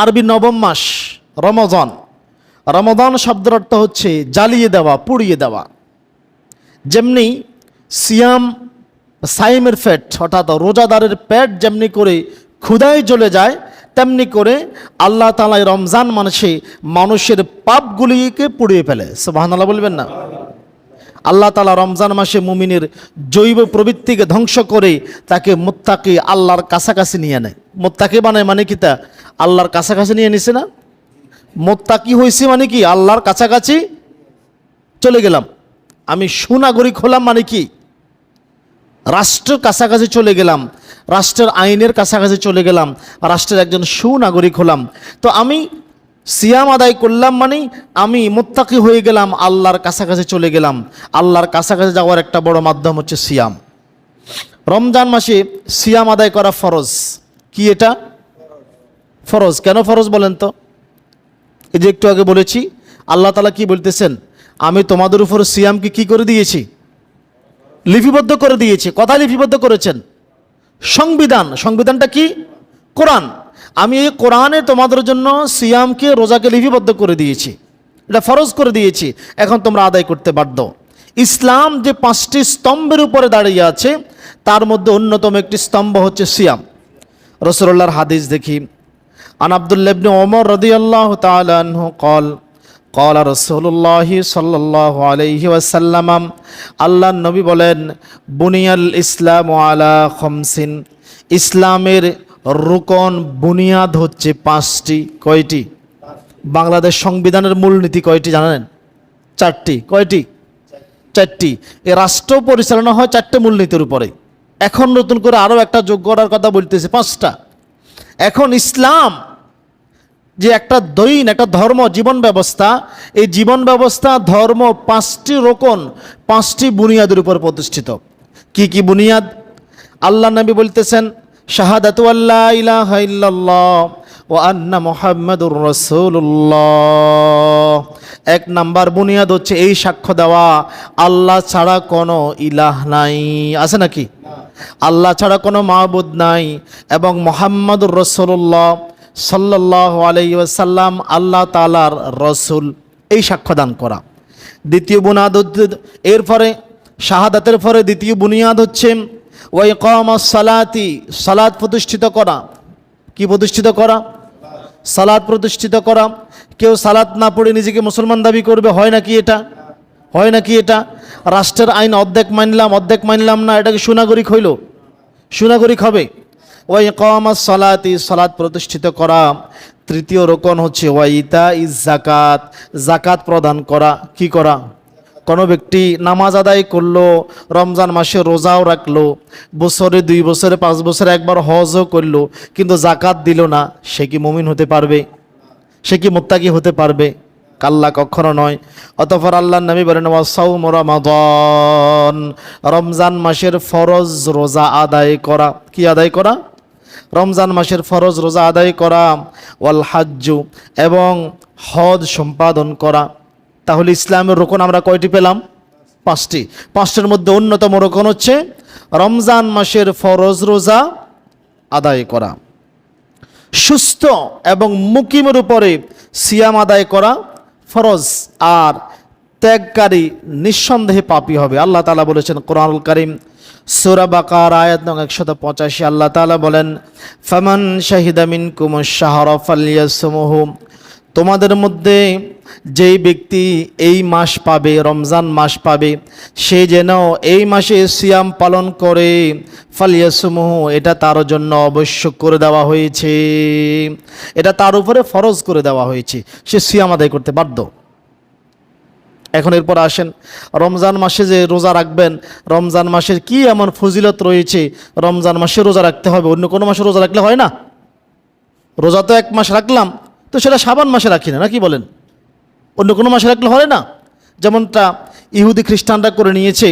আরবি নবম মাস, রমজান। রমজান শব্দের অর্থ হচ্ছে জ্বালিয়ে দেওয়া, পুড়িয়ে দেওয়া। যেমনি সিয়াম, সাইমের পেট অর্থাৎ রোজাদারের পেট যেমনি করে ক্ষুদায় জ্বলে যায়, তেমনি করে আল্লাহ তালাই রমজান মাসে মানুষের পাপগুলিকে পুড়িয়ে ফেলে। সুবহানাল্লাহ বলবেন না? আল্লাহ তালা রমজান মাসে মুমিনের জৈব প্রবৃত্তিকে ধ্বংস করে তাকে মোত্তাকি আল্লাহর কাছাকাছি নিয়ে নেয়। মোত্তাকি বানায় মানে কি তা? আল্লাহর কাছাকাছি নিয়ে নিছে না? মোত্তাকি হয়েছে মানে কি? আল্লাহর কাছাকাছি চলে গেলাম। আমি সুনাগরিক হলাম মানে কি? রাষ্ট্রের কাছাকাছি চলে গেলাম, রাষ্ট্রের আইনের কাছাকাছি চলে গেলাম, রাষ্ট্রের একজন সুনাগরিক হলাম। তো আমি সিয়াম আদায় করলাম মানে আমি মোত্তাকি হয়ে গেলাম, আল্লাহর কাছাকাছি চলে গেলাম। আল্লাহর কাছাকাছি যাওয়ার একটা বড় মাধ্যম হচ্ছে সিয়াম। রমজান মাসে সিয়াম আদায় করা ফরজ। কি এটা? ফরজ। কেন ফরজ বলেন তো? এই যে একটু আগে বলেছি, আল্লাহ তালা কি বলতেছেন? আমি তোমাদের উপর সিয়ামকে কি করে দিয়েছি? লিপিবদ্ধ করে দিয়েছি। কথা লিপিবদ্ধ করেছেন। সংবিধান। সংবিধানটা কি? কোরআন। আমি এই কোরআনে তোমাদের জন্য সিয়ামকে, রোজাকে লিপিবদ্ধ করে দিয়েছি। এটা ফরজ করে দিয়েছি। এখন তোমরা আদায় করতে বাধ্য। ইসলাম যে পাঁচটি স্তম্ভের উপরে দাঁড়িয়ে আছে, তার মধ্যে অন্যতম একটি স্তম্ভ হচ্ছে সিয়াম। রসুল্লাহর হাদিস দেখি। আন আবদুল্লাবনে ওমর রদিয়াল্লাহ তালাহ কল কল রসুল্লাহ সাল্লাহ আলহি ওয়াসাল্লাম আল্লাহ নবী বলেন, বুনিয়াল ইসলাম আলা খমসিন। ইসলামের রুকন বুনিয়াদ হচ্ছে পাঁচটি, কয়টি? বাংলাদেশ সংবিধানের মূলনীতি কয়টি জানেন? চারটি, কয়টি? চারটি। এ রাষ্ট্র পরিচালনা হয় চারটে মূলনীতির উপরে। এখন নতুন করে আরও একটা যোগ করার কথা বলতেছে, পাঁচটা। এখন ইসলাম যে একটা দৈন, একটা ধর্ম, জীবন ব্যবস্থা, এই জীবন ব্যবস্থা, ধর্ম পাঁচটি রোকন, পাঁচটি বুনিয়াদের উপর প্রতিষ্ঠিত। কি কি বুনিয়াদ? আল্লাহ নবী বলতেছেন শাহাদাতু আল্লাহ ইলাহা ইল্লাল্লাহ ও আন্না মোহাম্মদুর রসুল্লাহ এক নাম্বার বুনিয়াদ হচ্ছে এই সাক্ষ্য দেওয়া, আল্লাহ ছাড়া কোনো ইলাহ নাই। আছে নাকি? আল্লাহ ছাড়া কোনো মাহবুদ নাই। এবং মোহাম্মদুর রসুল্লাহ সাল্লাহ আলাইসাল্লাম আল্লাহ তালার রসুল, এই সাক্ষ্যদান করা। দ্বিতীয় বুনিয়াদ এরপরে শাহাদাতের পরে দ্বিতীয় বুনিয়াদ হচ্ছে ওই কম সালাতি সালাদ প্রতিষ্ঠিত করা। কি প্রতিষ্ঠিত করা? সালাদ প্রতিষ্ঠিত করা। কেউ সালাদ না পড়ে নিজেকে মুসলমান দাবি করবে, হয় নাকি এটা? হয় নাকি এটা? রাষ্ট্রের আইন অর্ধেক মানলাম অর্ধেক মানলাম না, এটাকে সুনাগরিক হইল। সুনাগরিক হবে। ওই কমাস সালাতি সলাদ প্রতিষ্ঠিত করা। তৃতীয় রোকন হচ্ছে ওয়াইতা ইজ জাকাত জাকাত প্রদান করা। কি করা? কোনো ব্যক্তি নামাজ আদায় করল, রমজান মাসে রোজাও রাখল, বছরে দুই বছরে পাঁচ বছরে একবার হজও করল, কিন্তু জাকাত দিল না, সে কি মুমিন হতে পারবে? সে কি মোত্তাকি হতে পারবে? কাল্লা কখনো নয়। অতঃপর আল্লাহ নবী বলেন রমজান মাসের ফরজ রোজা আদায় করা। কি আদায় করা? রমজান মাসের ফরজ রোজা আদায় করা। ওয়াল হাজ্জু এবং হজ সম্পাদন করা। তাহলে ইসলামের রোকন আমরা কয়টি পেলাম? পাঁচটি। পাঁচটির মধ্যে অন্যতম রোকন হচ্ছে রমজান মাসের ফরজ রোজা আদায় করা। সুস্থ এবং মুকিমের উপরে সিয়াম আদায় করা ফরজ আর ত্যাগকারী নিঃসন্দেহে পাপী হবে। আল্লাহ তালা বলেছেন কোরআনুল করিম, সুরা বাকার, আয়াত নং একশত পঁচাশি। আল্লাহ তালা বলেন, ফামান শাহিদামিন কুমুর শাহরফ আলিয়াসমুহ তোমাদের মধ্যে যেই ব্যক্তি এই মাস পাবে, রমজান মাস পাবে, সে যেন এই মাসে সিয়াম পালন করে, ফালিয়াসমুহ, এটা তার জন্য আবশ্যক করে দেওয়া হয়েছে। এটা তার উপরে ফরজ করে দেওয়া হয়েছে। সে সিয়াম আদায় করতে বাধ্য। এখন এরপর আসেন, রমজান মাসে যে রোজা রাখবেন, রমজান মাসের কি এমন ফজিলত রয়েছে? রমজান মাসে রোজা রাখতে হবে, অন্য কোনো মাসে রোজা রাখলে হয় না। রোজা তো এক মাস রাখলাম তো সেটা সাবান মাসে রাখি না নাকি বলেন? অন্য কোনো মাসে রাখলে হয় না? যেমনটা ইহুদি খ্রিস্টানরা করে নিয়েছে,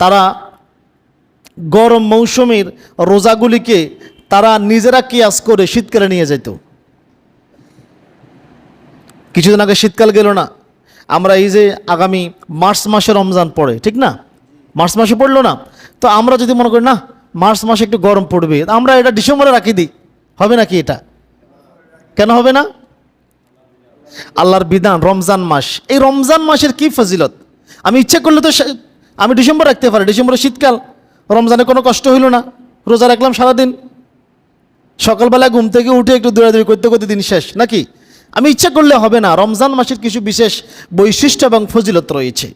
তারা গরম মৌসুমের রোজাগুলিকে তারা নিজেরা কিয়াস করে শীতকালে নিয়ে যেত কিছুদিন আগে শীতকাল গেল না, আমরা এই যে আগামী মার্চ মাসে রমজান পড়ে, ঠিক না? মার্চ মাসে পড়ল না, তো আমরা যদি মনে করি, না, মার্চ মাসে একটু গরম পড়বে। আমরা এটা ডিসেম্বরে রাখি দিই। হবে নাকি এটা? কেন হবে না? আল্লাহর বিধান, রমজান মাস। এই রমজান মাসের কি ফজিলত? আমি ইচ্ছে করলে তো আমি ডিসেম্বর রাখতে পারি ডিসেম্বরে শীতকাল। রমজানে কোনো কষ্ট হইল না, রোজা রাখলাম সারাদিন। সকালবেলা ঘুম থেকে উঠে একটু দৌড়াদৌড়ি করতে করতে দিন শেষ, নাকি? আমি ইচ্ছা করলে হবে না, রমজান মাসের কিছু বিশেষ বৈশিষ্ট্য এবং ফজিলত রয়েছে।